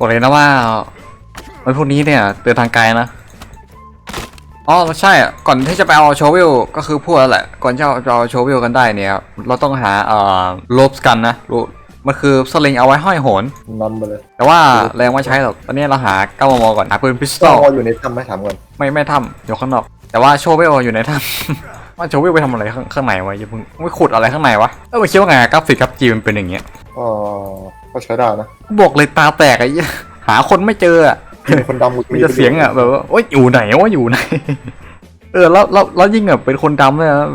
บอกเลยนะว่ามันพวกนี้เนี่ยเดินทางไกลนะอ๋อใช่อะก่อนที่จะไปเอาโชเวลก็คือพูดแล้วแหละก่อนที่จะเอาโชเวลกันได้เนี่ยครับเราต้องหาเอ่อโลบสกันนะโลมันคือสลิงเอาไว้ห้อยโหนนำไปเลย แต่ว่าแรงไม่ใช้หรอกตอนนี้เราหา9มมก่อนหาปืนพิสตต้อองลรออยู่ในถ้ำไหมถามก่อนไม่ไม่ทำอยู่ข้างนอก แต่ว่าโชเวลอยู่ในถ้ำว่าโชเวลไปทำอะไรข้างข้างในวะอย่าเพิ่งไม่ขุดอะไรข้างในวะเออไปคิดว่าไงกราฟิกครับจีมันเป็นอย่างเงี้ยอ๋อ ก็ใช้ได้นะบอกเลยตาแตกไอ้เหี้ยหาคนไม่เจออะมีคนดำกูมีแต่เสียงอะแบบว่าโอ๊ยอยู่ไหนวะอยู่ไหน เออแล้วแล้วแล้วยิ่งแบบเป็นคนดำเนี่ยนะ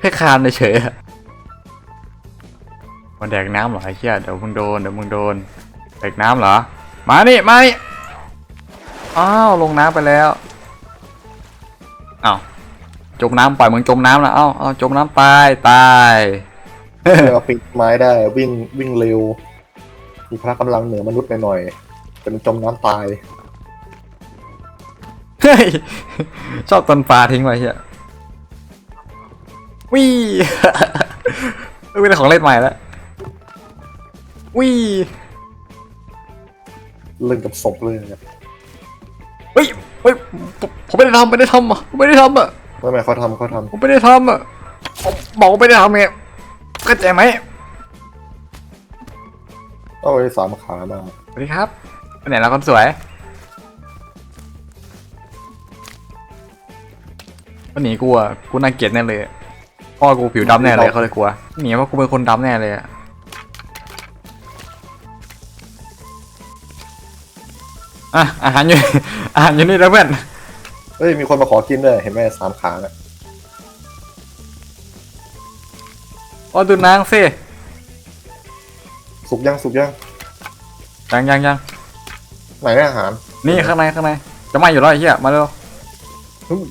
แค่คานเฉยๆอะมาแดกน้ำเหรอไอ้เหี้ยเดี๋ยวมึงโดนเดี๋ยวมึงโดนแดกน้ำเหรอ มานี่มานี่อ้าวลงน้ำไปแล้วอ้าวจมน้ำปล่อยมึงจมน้ำนะเอ้าเอ้าจมน้ำตายตาย เออปีนไม้ได้วิ่งวิ่งเร็ว มีพละกำลังเหนือมนุษย์หน่อยๆแต่มันจมน้ำตาย เฮ้ย ชอบตอนปลาทิ้งไว้เฮียวี่เอ้ยเป็นของเล่นใหม่แล้ววี่เล่นกับศพเลยเนี่ยเฮ้ยเฮ้ยผมผมไม่ได้ทำไม่ได้ทำอะผมไม่ได้ทำอะไม่ไม่เขาทำเขาทผมไม่ได้ทำอะผมบอกว่าไม่ได้ทำไงเข้าใจไหมำ เอาไอ้สามขามาสวัสดีครับไปไหนแล้วคนสวยวันหนีกูอะกูน่าเกลียดแน่เลยอะพ่อกูผิวดำแน่เลยเขาเลยกลัวหนีเพราะกูเป็นคนดำแน่เลยอะอะอาหารอยู่อาหารอยู่นี่แล้วเพื่อนเฮ้ยมีคนมาขอกินด้วยเห็นไหมสามขาน่ะอ๋อดูนางสิ สุกยังสุกยังยังยังยังไหนเนี่ยอาหาร นี่ข้างในข้างในจะไหม่อยู่แล้วไอ้เหี้ยมาเร็ว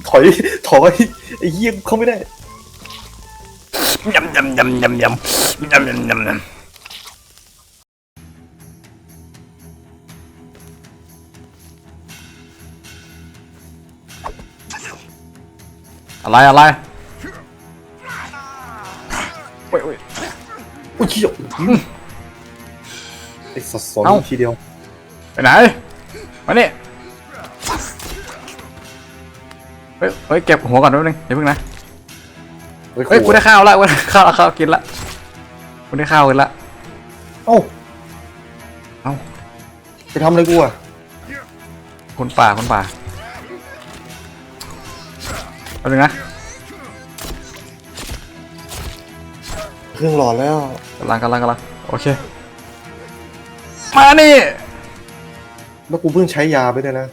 ถอยถอยไอ้เหี้ยเข้าไม่ได้ยำยำยำยำยำยำยำยำยำอะไรอะไรโอ้ยโอ้ยอุ้ยเหี้ย ไอ้สัตว์สอนเอ้า ทีเดียวไปไหนมานี่เฮ้ยเฮ้ยเก็บหัวก่อนแป๊บนึงอย่าเพิ่งนะเฮ้ยกูได้ข้าวละกูได้ข้าวละข้าวกินละกูได้ข้าวกินละเอ้าเอ้าไปทำอะไรกูอะคนป่าคนป่าแป๊บนึงนะเครื่องหลอดแล้วกำลังกำลังกำลังโอเค มานี่ แล้วกูเพิ่งใช้ยาไปด้วยนะ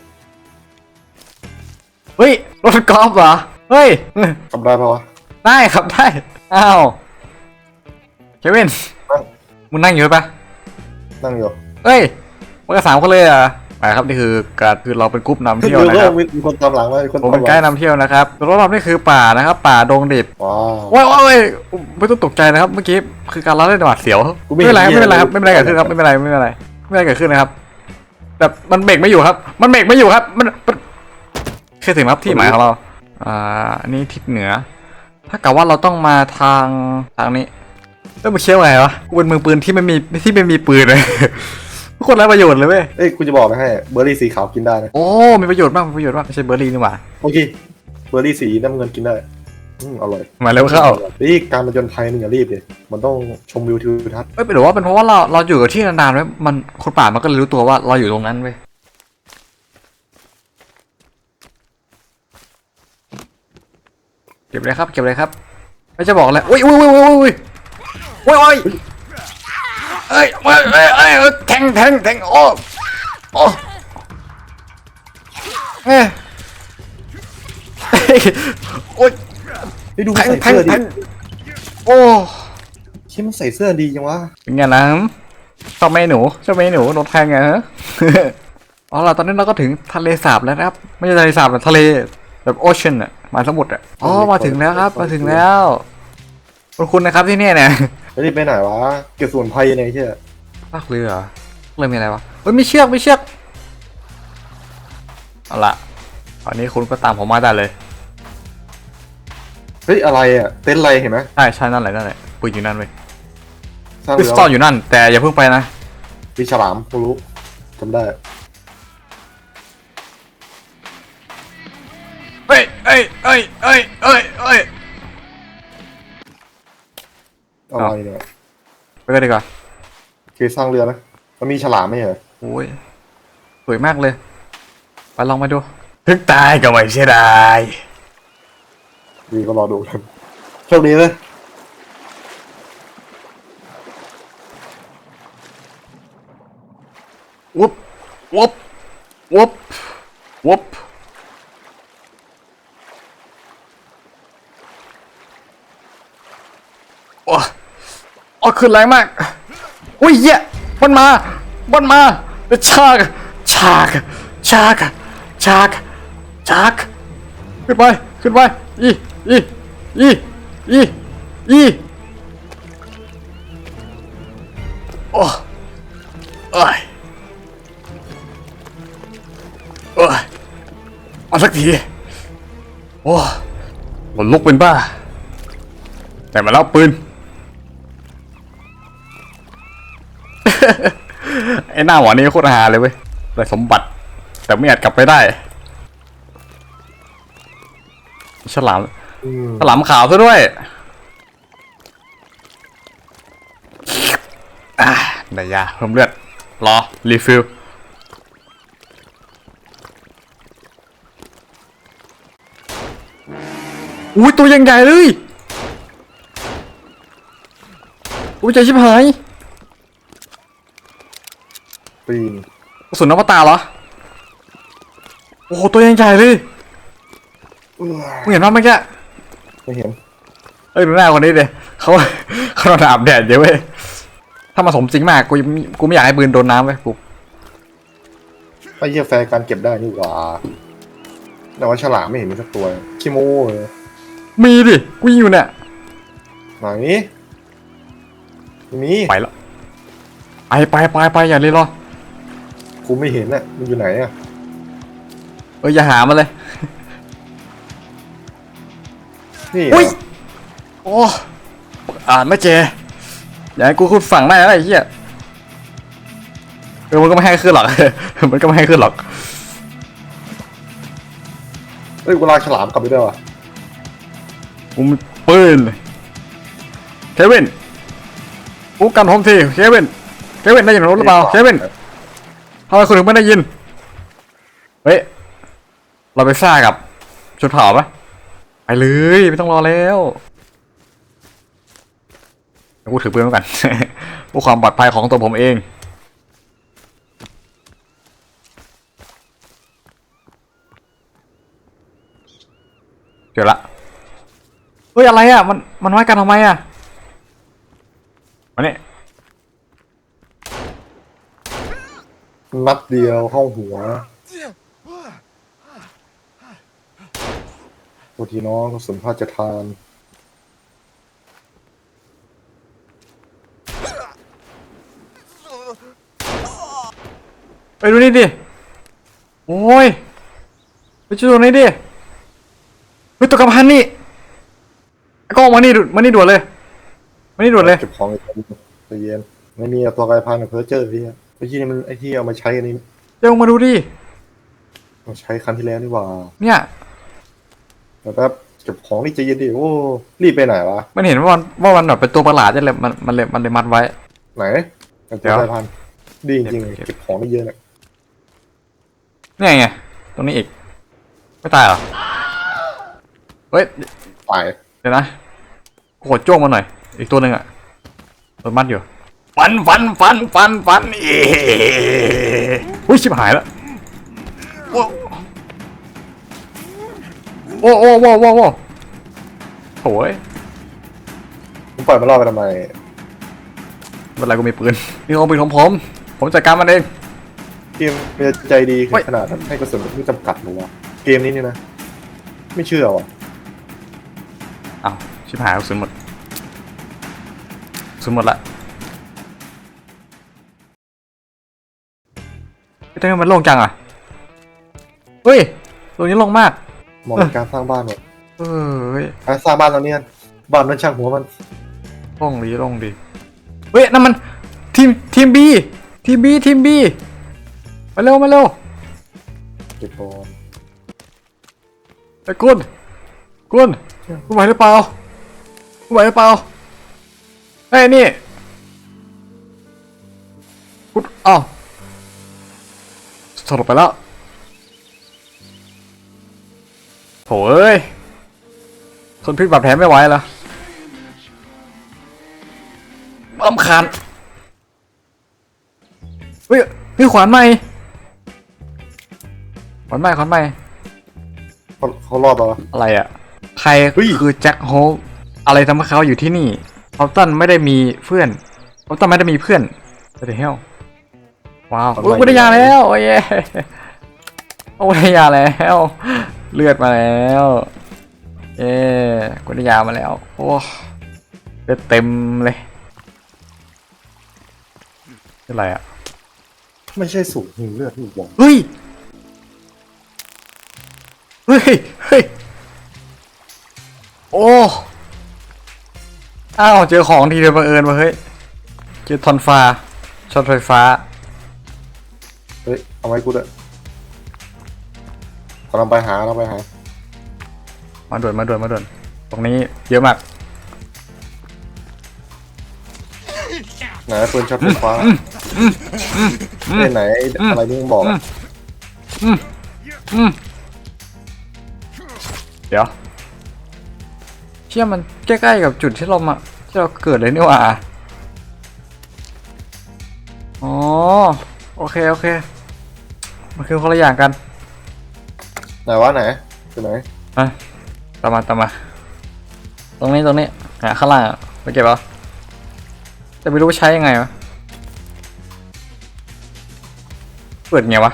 เฮ้ย รถกอล์ฟเหรอ เฮ้ยทำได้ปะวะ ได้ครับได้ อ้าว เควิน นั่ง มึงนั่งอยู่ปะนั่งอยู่เฮ้ยมันก็สามคนเลยเหรอะ ไปครับนี่คือการคือเราเป็นกรุ๊ปนำเที่ยวคือนะครับมีมีคนตามหลังมามีคนผมตามเป็นหไกลัด์นำเที่ยวนะครับรถเรานี่คือป่านะครับ ป่าดงดิบว้าวว้ายว้ายว้ายไม่ต้องตกใจนะครับ เมื่อกี้คือการเล่าเล่นหวาดเสียวกูไม่ไม่เป็นไรเห็นไม่เป็นไรครับเหี้ไม่ยเป็นไรเกิดขึ้นครับไม่เป็นไรไม่เป็นไรไม่เป็นไรเกิดขึ้นนะครับแบบมันเบรกไม่อยู่ครับ มันเบรกไม่อยู่ครับ มันมันเคยถึงครับที่หมายของเรา อ่าอันนี้ทิศเหนือ ถ้ากับว่าเราต้องมาทางทางนี้แล้วมาเชี่ยวไงวะกูเป็นมือปืนที่ไม่มีที่ไม่มีปืนเลย ทุกคนไร้ประโยชน์เลยเว้ยเอ้ยกูจะบอกไปให้เบอร์รี่สีขาวกินได้นะ โอ้มีประโยชน์มากมีประโยชน์มากไม่ใช่เบอร์รี่นี่หว่าโอเค เบอร์รี่สีน้ำเงินกินได้ อืมอร่อยมาเร็วเข้านี่การมาจนไทยมึงอย่ารีบเลยมันต้องชมวิวทิวทัศน์เอ้ยหรือว่าเป็นเพราะว่าเราเราอยู่กับที่นานๆไว้ยมันคนป่ามันก็เลยรู้ตัวว่าเราอยู่ตรงนั้นเว้ยเก็บเลยครับเก็บเลยครับ ไม่จะบอกเลยอุ้ยอุ้ยอุ้ยอุ้ยอุ้ยอุ้ยอุ้ยเอ้ย เอ้ยเอ้ยเอ้ยเอ้ยแทงแทงแทงโอ้โอ้เอ้ยเฮ้ยโอ้ยเฮ้ยดูแทมันงใส่แทงเสื้อแทดิงโอ้เชี่ยมันใส่เสื้อดีจังวะเป็นไงนะชอบไหมหนูชอบไหมหนูโดนแทงไงฮะ เอาล่ะตอนนี้เราก็ถึงทะเลสาบแล้วนะครับ ไม่ใช่ทะเลสาบแต่ทะเลแบบโอเชียนอะมหาสมุทรอะอ๋อมาถึงแล้วครับ มาถึงแล้วคุณคุณนะครับที่เนี่ยเนี่ย จะรีบไปไหนวะ เก็บสมุนไพรเนี่ยไอ้เชี่ยลากเรือเหรือมีอะไรวะเฮ้ยมีเชือกมีเชือกเอาละตอนนี้คุณก็ตามผมมาได้เลยเฮ้ยอะไรอะเต็นท์อไรเห็นไหมใช่ใช่นั่นแหละนั่นแหละปืนอยู่นั่นเว้ยปืนเรือซ่อนอยู่นั่น แต่อย่าเพิ่งไปนะมีฉลามกูรู้จำได้เฮ้ยเฮ้ยเฮ้ยเฮ้ยเฮ้ยะไรเนี่ยไปกันดีกว่าเคยสร้างเรือนะมันมีฉลามไหมเหรอโอ้ยสวยมากเลยไปลองมาดูถึงตายก็ไม่เสียดายดีก็รอดูกันโชคดีเลยวุบวุบวุบวุบโอ้โอ้ ขึ้นแรงมาก อุ้ยเหี้ยมันมามันมาชากชากชากชากชากขึ้นไปขึ้นไปอีอีอีอีอีโอ้เอ้ยเอ้ยเอาสักทีโอ้มันลุกเป็นบ้า แต่มาแล้วปืน ไอ้หน้าหวานนี้โคตรฮาเลยเว้ยได้สมบัติ แต่ไม่อาจกลับไปได้ ฉลามอืมฉลามขาวซะด้วยอ่าได้ยาเพิ่มเลือด รอ รีฟิลอุ้ยตัวยังใหญ่เลย อุ้ยใจชิบหาย ปีนกระสุนนวตารเหรอ โอ้โหตัวยังใหญ่เลยเอื้อมึงเห็นว่าเมื่อกี้ไม่เห็นเอ้ยดูหน้าคนนี้เลยเขาเขาโดนอาบแดดเยอะเว้ยถ้ามาสมจริงมากกูยังกูไม่อยากให้ปืนโดนน้ำเว้ยกูไอ้เหี้ยแฟร์การเก็บได้นี่หว่าแต่ว่าฉลามไม่เห็นมีสักตัวขี้โม้เลยมีดิกูยิงอยู่เนี่ยไหนไม่มี ไปแล้วไปไปไปไปอย่าเลยรอ กูไม่เห็นน่ะมันอยู่ไหนอะเอออย่าหามาเลย นี่เหรอุ้อยโอ้อ่านไม่เจอย่าให้กูขึ้นฝั่งได้นะไอ้เหี้ยเออมันก็ไม่ให้ขึ้นหรอก มันก็ไม่ให้ขึ้นหรอกเอ้ยเวลาฉลามกลับไปด้วยวะกูมีปืนเควินกูกันผมทีเควินเควินได้ยินรถหรือเปล่าเควิน ทำไมคุณถึงไม่ได้ยิน เฮ้ย เราไปซ่ากับชุดเผาปะไปเลยไม่ต้องรอแล้วกูถือปืนไว้ก่อนเพื่อความปลอดภัยของตัวผมเองเดี๋ยวละเฮ้ยอะไรอะ มัน มันไว้กันทำไมอะมาเนี่ย นัดเดียวเข้าหัวตัวทีน้องกระสุนพระราชทานไปดูนี่ดิ โอ้ย ไปช่วยตรงนี้ดิ เฮ้ยตัวกำพันนี่ไอ้กล้องมานี่ดูมานี่ด่วนเลย มานี่ด่วนเลย เก็บของอีกใจเย็น ไม่มีอะตัวกายพันธุ์กับเพอร์เจอร์พี่อะ ไอ้ที่นี่มันไอ้ที่เอามาใช้อันนี้เดี๋ยวมาดูดิมาใช้ครั้งที่แล้วนี่หว่าเนี่ย แต่แป๊บเก็บของนี่ใจเย็นดิโอ้รีบไปไหนวะมันเห็นว่ามันว่ามันแบบเป็นตัวประหลาดนี่แหละมันมันเลยมันเลยมัดไว้ ไหนเป็นเดี๋ตัวยวกายพันธุ์ดีจริงเก็บๆเก็บของได้เยอะเลยเนี่ยไง ตรงนี้อีก ไม่ตายเหรอ เฮ้ย ตาย เดี๋ยวนะกูขอจ้วงมาหน่อย อีกตัวหนึ่งอะโดนมัดอยู่ ฟันฟันฟันฟันฟันเอ๊อุ้ยชิบหายแล้วโอ้โอ้โอ้โอ้โอ้โอ้โถ่ยผมปล่อยมันรอดไปทำไมไม่เป็นไรกูมีปืนนี่ของปืนของผม ผมจัดการมันเองเกมมันจะใจดีเฮ้ยขนาดนั้นให้กระสุนไม่จำกัดหรอวะเกมนี้นี่นะ ไม่เชื่อว่ะอ้าวชิบหายกระสุนหมดกระสุนหมดละ ทำไมมันโล่งจังอะเฮ้ยตรงนี้โล่งมากมองการสร้างบ้านเนี่ยเอ้ยการสร้างบ้านตอนนี้บ้านนั้นช่างหัวมันโล่งดีโล่งดีเฮ้ยนั่นมันทีมทีมบีทีมบีทีมบีมาเร็วมาเร็วเก็บบอลไอ้กุนคุณคุณไหวหรือเปล่าคุณไหวหรือเปล่าเฮ้ยนี่คุณอ้าว สลบไปแล้วโถเอ้ยทนพิษบาดแผลไม่ไหวแล้วลำคาญเฮ้ยนี่ขวานใหม่ขวานใหม่ขวานใหม่เขาเขารอดปะวะอะไรอะใครเฮ้ย คือแจ็คโฮลอะไรทำให้เขาอยู่ที่นี่เขาตันไม่ได้มีเพื่อนเขาตันไม่ได้มีเพื่อนแต่เฮล ว้าวอุ๊ยกูได้ยาแล้วโอ้ยเย้โอ้ยได้ยาแล้ว เลือดมาแล้วเย้กูได้ยามาแล้วโอ้เลือดเต็มเลยเป็นอะไรอะไม่ใช่สูตรหิวเลือดที่หวังเฮ้ยเฮ้ยเฮ้ยโอ้อ้าวเจอของทีเดียวบังเอิญมาเฮ้ยเจอทอนฟ้าช็อตไฟฟ้า เฮ้ยเอาไว้กูด้วยกำลังไปหากำลังไปหา มาด่วนมาด่วนมาด่วนตรงนี้เยอะมากไหนปืนช็อตไฟฟ้าเอ้ยไหนอะไรนี่มึงบอกอะเดี๋ยวเชื่อมันใกล้ๆกับจุดที่เรามาที่เราเกิดเลยนี่หว่าอ๋อโอเค โอเค มันคือคนละอย่างกันไหนวะไหนคือไหนมาตามมาตามมา ตรงนี้ตรงนี้หาข้างล่างอะไปเก็บเอาแต่ไม่รู้ว่าใช้ยังไงวะ เปิดไงวะ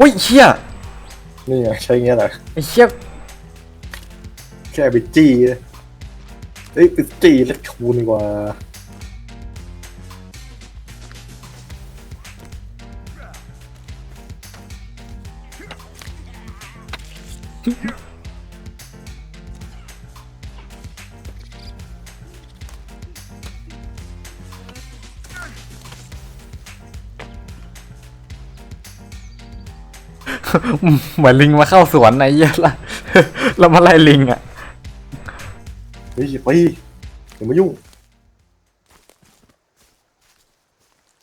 อุ้ยเชี่ยนี่ไงใช้เงี้ยแหละไอ้เชี่ยแค่ไปจี้เลยเฮ้ยไปจี้แล้วชูนี่กว่า เหมือนลิงมาเข้าสวนไอ้เยี่ยละเรามาไล่ลิงอะเฮ้ยไปอย่ามายุ่ง